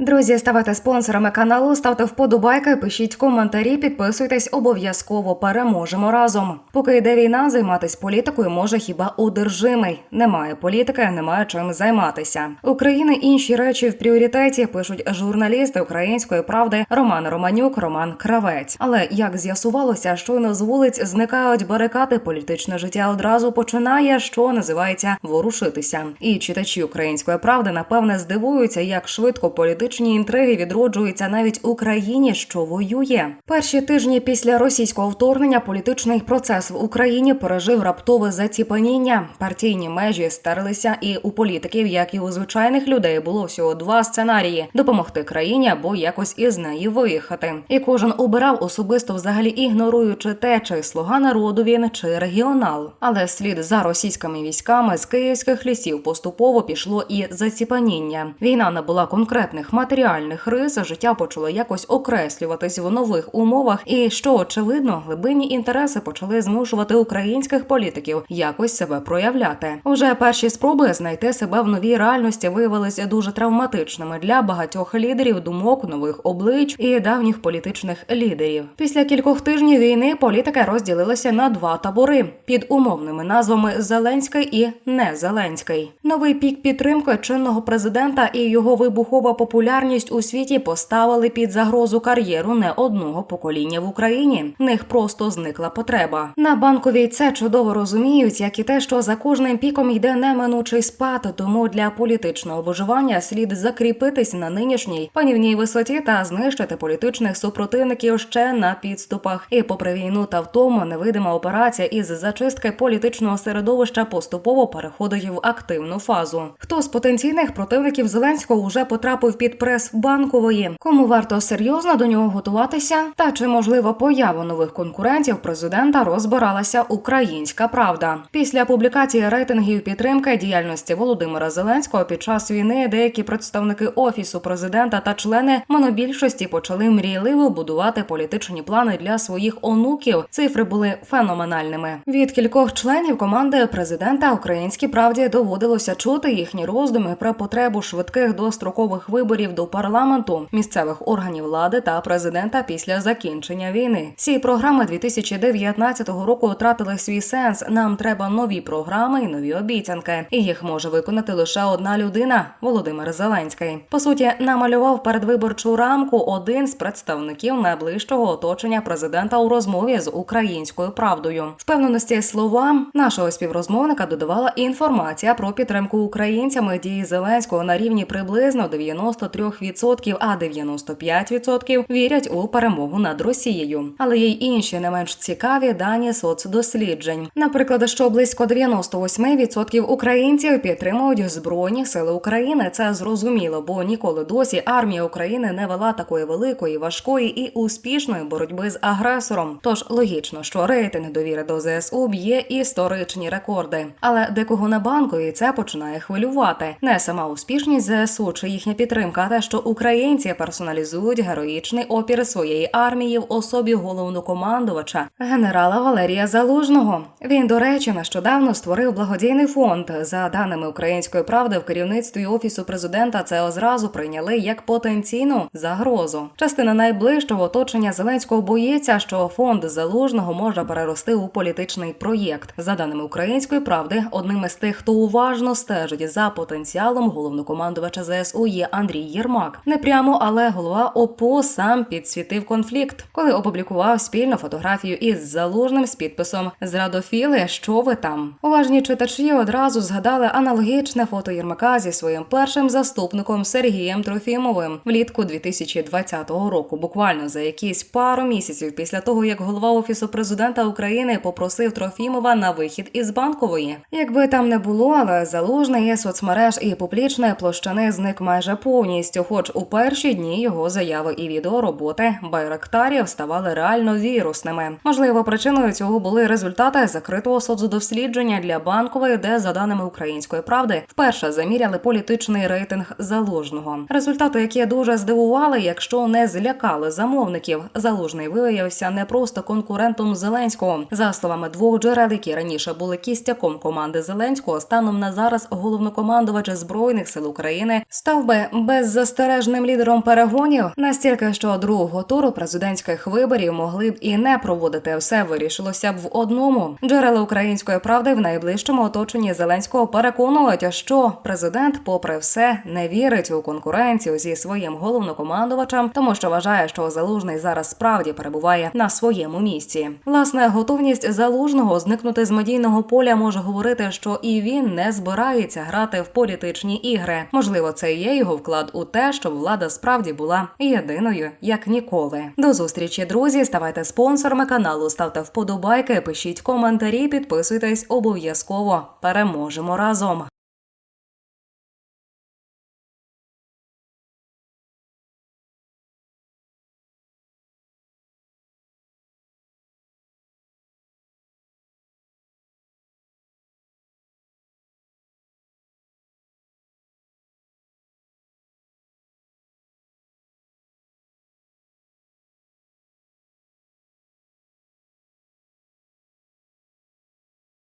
Друзі, ставайте спонсорами каналу, ставте вподобайки, пишіть коментарі, підписуйтесь, обов'язково переможемо разом. Поки йде війна, займатись політикою може хіба одержимий. Немає політики, немає чим займатися. України інші речі в пріоритеті пишуть журналісти української правди Роман Романюк, Роман Кравець. Але як з'ясувалося, щойно з вулиць зникають барикади, політичне життя одразу починає, що називається ворушитися. І читачі української правди напевне здивуються, як швидко політичні інтриги відроджуються навіть у країні, що воює. Перші тижні після російського вторгнення політичний процес в Україні пережив раптове заціпаніння. Партійні межі стерлися, і у політиків, як і у звичайних людей, було всього два сценарії: допомогти країні або якось із неї виїхати. І кожен обирав особисто, взагалі ігноруючи те, чи слуга народу він, чи регіонал. Але слід за російськими військами з київських лісів поступово пішло і заціпаніння. Війна набула конкретних матеріальних рис, життя почало якось окреслюватись в нових умовах. І що очевидно, глибинні інтереси почали змушувати українських політиків якось себе проявляти. Уже перші спроби знайти себе в новій реальності виявилися дуже травматичними для багатьох лідерів думок, нових облич і давніх політичних лідерів. Після кількох тижнів війни політика розділилася на два табори під умовними назвами Зеленський і не Зеленський. Новий пік підтримки чинного президента і його вибухова популярність у світі поставили під загрозу кар'єру не одного покоління в Україні. В них просто зникла потреба. На банковій це чудово розуміють, як і те, що за кожним піком йде неминучий спад. Тому для політичного виживання слід закріпитись на нинішній панівній висоті та знищити політичних супротивників ще на підступах. І попри війну та втому, невидима операція із зачистки політичного середовища поступово переходить в активну фазу. Хто з потенційних противників Зеленського вже потрапив під прес банкової? Кому варто серйозно до нього готуватися? Та чи можливо появу нових конкурентів президента розбиралася українська правда? Після публікації рейтингів підтримки діяльності Володимира Зеленського під час війни деякі представники офісу президента та члени монобільшості почали мрійливо будувати політичні плани для своїх онуків. Цифри були феноменальними. Від кількох членів команди президента українській правді доводилося чути їхні роздуми про потребу швидких дострокових виборів до парламенту, місцевих органів влади та президента після закінчення війни. Ці програми 2019 року втратили свій сенс. Нам треба нові програми і нові обіцянки. І їх може виконати лише одна людина Володимир Зеленський. По суті, намалював передвиборчу рамку один з представників найближчого оточення президента у розмові з українською правдою. Впевненості словам нашого співрозмовника додавала інформація про підтримку українцями дії Зеленського на рівні приблизно 93%, а 95% вірять у перемогу над Росією. Але є й інші не менш цікаві дані соцдосліджень. Наприклад, що близько 98% українців підтримують збройні сили України. Це зрозуміло, бо ніколи досі армія України не вела такої великої, важкої і успішної боротьби з агресором. Тож логічно, що рейтинг довіри до ЗСУ б'є історичні рекорди. Але декого на банкові це починає хвилювати. Не сама успішність ЗСУ чи їхня підтримка, а те, що українці персоналізують героїчний опір своєї армії в особі головнокомандувача генерала Валерія Залужного. Він, до речі, нещодавно створив благодійний фонд. За даними української правди, в керівництві офісу президента це одразу прийняли як потенційну загрозу. Частина найближчого оточення Зеленського боїться, що фонд залужного може перерости у політичний проєкт. За даними української правди, одним із тих, хто уважно стежить за потенціалом головнокомандувача ЗСУ є Андрій Єрмак. Не прямо, але голова ОПО сам підсвітив конфлікт, коли опублікував спільну фотографію із залужним з підписом Зрадофіли, що ви там. Уважні читачі одразу згадали аналогічне фото Єрмака зі своїм першим заступником Сергієм Трофімовим влітку 2020 року. Буквально за якісь пару місяців після того, як голова офісу президента України попросив Трофімова на вихід із банкової. Якби там не було, але залужний соцмереж і публічної площини зник майже повністю. Хоч у перші дні його заяви і відеороботи байрактарів ставали реально вірусними. Можливо, причиною цього були результати закритого соцдослідження для банкової, де за даними української правди вперше заміряли політичний рейтинг залужного. Результати, які дуже здивували, якщо не злякали замовників. Залужний виявився не просто конкурентом Зеленського. За словами двох джерел, які раніше були кістяком команди Зеленського, станом на зараз головнокомандувач збройних сил України став би беззастережним лідером перегонів настільки, що другого туру президентських виборів могли б і не проводити. Все вирішилося б в одному. Джерела української правди в найближчому оточенні Зеленського переконують, що президент, попри все, не вірить у конкуренцію зі своїм головнокомандувачем, тому що вважає, що залужний зараз справді перебуває на своєму місці. Власне, готовність залужного зникнути з медійного поля може говорити, що і він не збирається грати в політичні ігри. Можливо, це є його вклад у те, щоб влада справді була єдиною як ніколи. До зустрічі, друзі. Ставайте спонсорами каналу, ставте вподобайки, пишіть коментарі, підписуйтесь обов'язково. Переможемо разом.